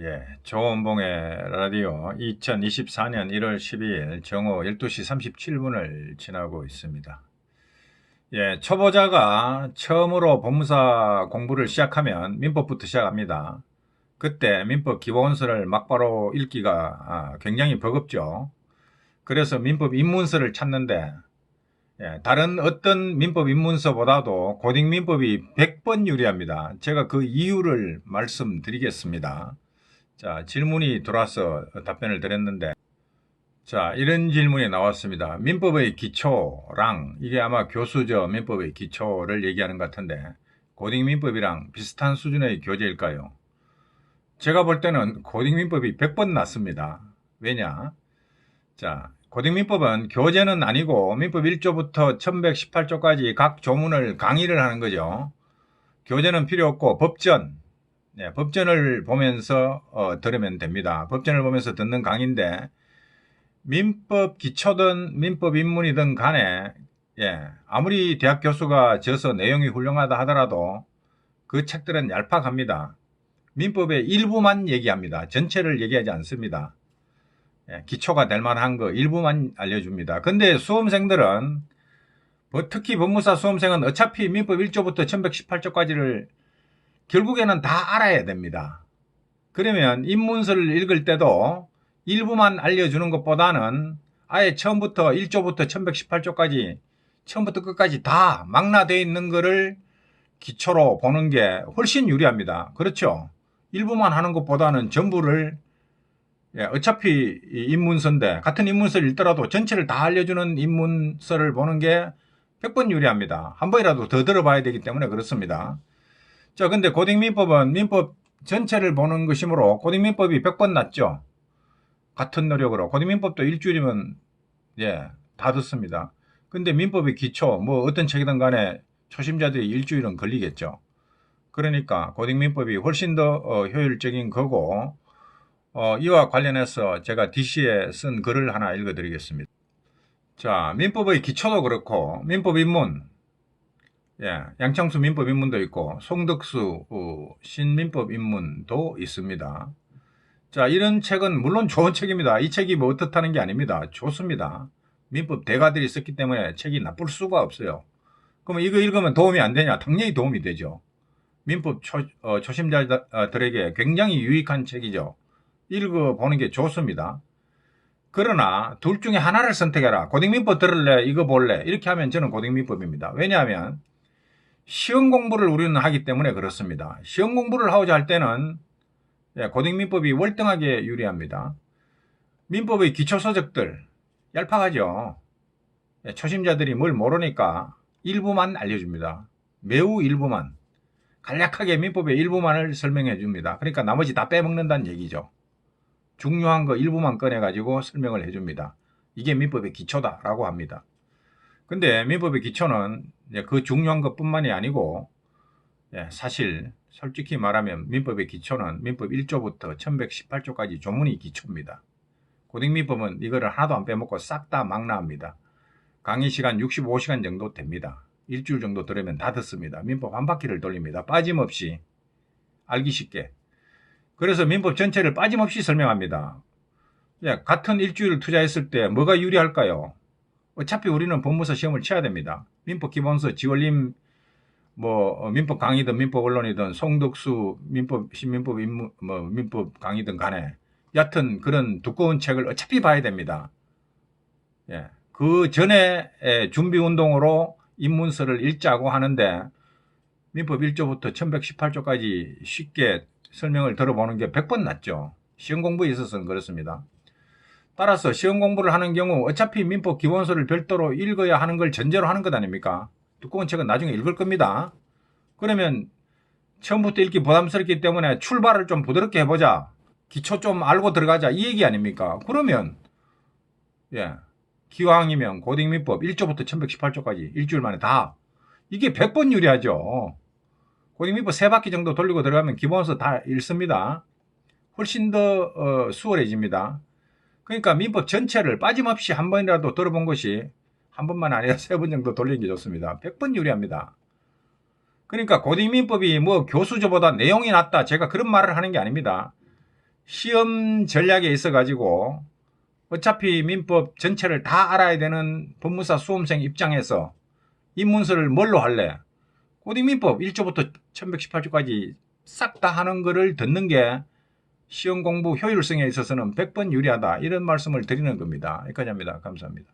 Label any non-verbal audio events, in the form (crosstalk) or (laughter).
예, 조원봉의 라디오 2024년 1월 12일 정오 12시 37분을 지나고 있습니다. 예, 초보자가 처음으로 법무사 공부를 시작하면 민법부터 시작합니다. 그때 민법 기본서를 막바로 읽기가 아, 굉장히 버겁죠. 그래서 민법 입문서를 찾는데 예, 다른 어떤 민법 입문서보다도 고딩 민법이 100번 유리합니다. 제가 그 이유를 말씀드리겠습니다. 자, 질문이 들어와서 답변을 드렸는데, 자, 이런 질문이 나왔습니다. 민법의 기초랑, 이게 아마 교수저 민법의 기초를 얘기하는 것 같은데, 고딩 민법이랑 비슷한 수준의 교재일까요? 제가 볼 때는 고딩 민법이 100번 낫습니다. 왜냐? 자, 고딩 민법은 교재는 아니고 민법 1조부터 1118조까지 각 조문을 강의를 하는 거죠. 교재는 필요 없고 법전, 네, 법전을 보면서 어, 들으면 됩니다. 법전을 보면서 듣는 강의인데 민법 기초든 민법 입문이든 간에 예, 아무리 대학 교수가 져서 내용이 훌륭하다 하더라도 그 책들은 얄팍합니다. 민법의 일부만 얘기합니다. 전체를 얘기하지 않습니다. 예, 기초가 될 만한 거 일부만 알려줍니다. 근데 수험생들은 뭐 특히 법무사 수험생은 어차피 민법 1조부터 1118조까지를 결국에는 다 알아야 됩니다. 그러면 입문서를 읽을 때도 일부만 알려주는 것보다는 아예 처음부터 1조부터 1118조까지 처음부터 끝까지 다 망라되어 있는 것을 기초로 보는 게 훨씬 유리합니다. 그렇죠? 일부만 하는 것보다는 전부를 예, 어차피 입문서인데 같은 인문서를 읽더라도 전체를 다 알려주는 입문서를 보는 게 100번 유리합니다. 한 번이라도 더 들어봐야 되기 때문에 그렇습니다. 자, 근데 고딩민법은 민법 전체를 보는 것이므로 고딩민법이 100번 낫죠. 같은 노력으로. 고딩민법도 일주일이면, 예, 다 듣습니다. 근데 민법의 기초, 뭐 어떤 책이든 간에 초심자들이 일주일은 걸리겠죠. 그러니까 고딩민법이 훨씬 더 어, 효율적인 거고, 어, 이와 관련해서 제가 DC에 쓴 글을 하나 읽어드리겠습니다. 자, 민법의 기초도 그렇고, 민법 입문, 예, 양창수 민법 입문도 있고 송덕수 어, 신민법 입문도 있습니다. 자, 이런 책은 물론 좋은 책입니다. 이 책이 뭐 어떻다는 게 아닙니다. 좋습니다. 민법 대가들이 썼기 때문에 책이 나쁠 수가 없어요. 그러면 이거 읽으면 도움이 안 되냐? 당연히 도움이 되죠. 민법 초, 어, 초심자들에게 굉장히 유익한 책이죠. 읽어보는 게 좋습니다. 그러나 둘 중에 하나를 선택해라. 고등민법 들을래? 이거 볼래? 이렇게 하면 저는 고등민법입니다. 왜냐하면 시험 공부를 우리는 하기 때문에 그렇습니다. 시험 공부를 하고자 할 때는 예, 고등민법이 월등하게 유리합니다. 민법의 기초서적들 얄팍하죠. 예, 초심자들이 뭘 모르니까 일부만 알려줍니다. 매우 일부만. 간략하게 민법의 일부만을 설명해 줍니다. 그러니까 나머지 다 빼먹는다는 얘기죠. 중요한 거 일부만 꺼내가지고 설명을 해줍니다. 이게 민법의 기초다라고 합니다. 근데 민법의 기초는 그 중요한 것뿐만이 아니고 예, 사실 솔직히 말하면 민법의 기초는 민법 1조부터 1118조까지 조문이 기초입니다. 고등민법은 이거를 하나도 안 빼먹고 싹 다 망라합니다. 강의 시간 65시간 정도 됩니다. 일주일 정도 들으면 다 듣습니다. 민법 한 바퀴를 돌립니다. 빠짐없이 알기 쉽게. 그래서 민법 전체를 빠짐없이 설명합니다. 예, 같은 일주일을 투자했을 때 뭐가 유리할까요? 어차피 우리는 법무사 시험을 쳐야 됩니다. 민법 기본서 지원림 뭐 어, 민법 강의든 민법 언론이든 송덕수 민법 신민법 인무, 뭐 민법 강의든 간에 여하튼 그런 두꺼운 책을 어차피 봐야 됩니다. 예. 그 전에 준비 운동으로 입문서를 읽자고 하는데 민법 1조부터 1118조까지 쉽게 설명을 들어보는 게 100번 낫죠. 시험 공부에 있어서는 그렇습니다. 따라서 시험 공부를 하는 경우 어차피 민법 기본서를 별도로 읽어야 하는 걸 전제로 하는 것 아닙니까? 두꺼운 책은 나중에 읽을 겁니다. 그러면 처음부터 읽기 부담스럽기 때문에 출발을 좀 부드럽게 해보자. 기초 좀 알고 들어가자. 이 얘기 아닙니까? 그러면, 예. 기왕이면 고등민법 1조부터 1118조까지 일주일 만에 다. 이게 100번 유리하죠. 고등민법 세 바퀴 정도 돌리고 들어가면 기본서 다 읽습니다. 훨씬 더 어, 수월해집니다. 그러니까 민법 전체를 빠짐없이 한 번이라도 들어본 것이 한 번만 아니라 (laughs) 세 번 정도 돌리는 게 좋습니다. 100번 유리합니다. 그러니까 고등민법이 뭐 교수저보다 내용이 낫다. 제가 그런 말을 하는 게 아닙니다. 시험 전략에 있어 가지고 어차피 민법 전체를 다 알아야 되는 법무사 수험생 입장에서 입문서를 뭘로 할래? 고등민법 1조부터 1118조까지 싹 다 하는 거를 듣는 게 시험 공부 효율성에 있어서는 100번 유리하다. 이런 말씀을 드리는 겁니다. 여기까지 합니다. 감사합니다.